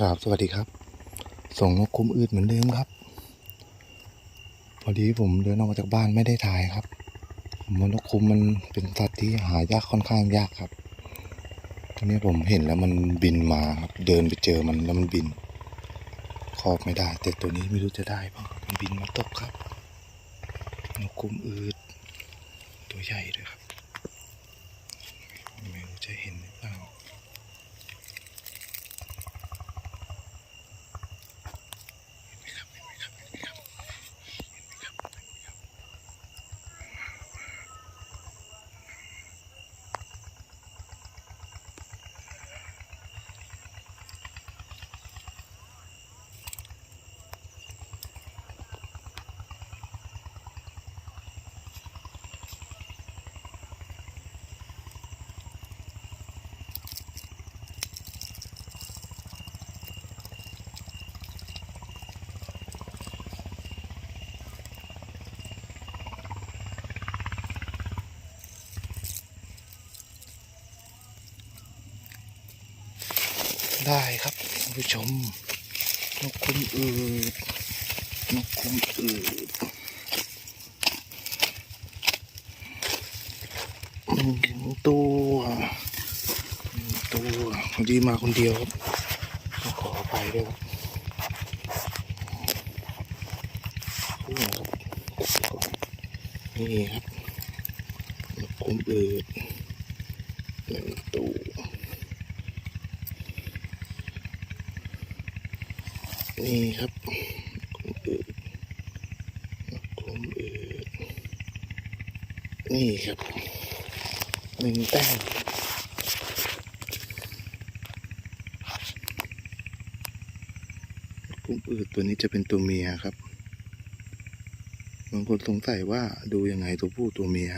ครับสวัสดีครับ ส่งนกคุ้มอืดเหมือนเดิมครับ พอดีผมเดินออกมาจากบ้านไม่ได้ถ่ายครับผมว่านกคุ้มมันเป็นสัตว์ที่หายากค่อนข้างยากครับทีนี้ผมเห็นแล้วมันบินมาครับ เดินไปเจอมันแล้วมันบินครอบไม่ได้ แต่ตัวนี้ไม่รู้จะได้เปล่ามันบินมาตกครับนกคุ้มอืดตัวใหญ่ด้วยครับ ได้ครับท่านผู้ชมนกคุ้มอืดนกคุ้มอืดหนึ่งตัวหนึ่งตัวพอดีมาคนเดียวครับขออภัยด้วยครับนี่ครับนี่ครับนกคุ้มอืดหนึ่งตัว นี่ครับกลมอืดกลมอืดนี่ครับหนึ่งแต้มกลมอืดตัวนี้จะเป็นตัวเมียครับบางคนสงสัยว่าดูยังไงตัวผู้ตัวเมีย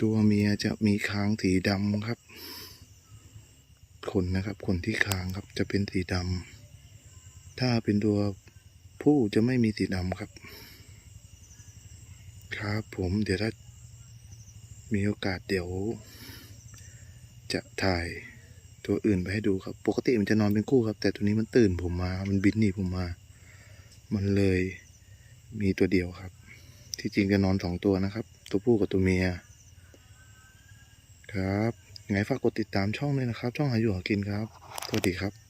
ตัวเมียจะมีค้างสีดำครับขนนะครับขนที่คางครับจะเป็นสีดำ ถ้าเป็นตัวผู้จะไม่มีสีดำครับ ครับผมเดี๋ยวถ้ามีโอกาสเดี๋ยว จะถ่ายตัวอื่นไปให้ดูครับ ปกติมันจะนอนเป็นคู่ครับ แต่ตัวนี้มันตื่นผมมา มันบินหนีผมมา มันเลยมีตัวเดียวครับ ที่จริงจะนอนสองตัวนะครับ ตัวผู้กับตัวเมีย ครับไงฝากกดติดตามช่องด้วยนะครับ ช่องหาอยู่หากินครับ สวัสดีครับ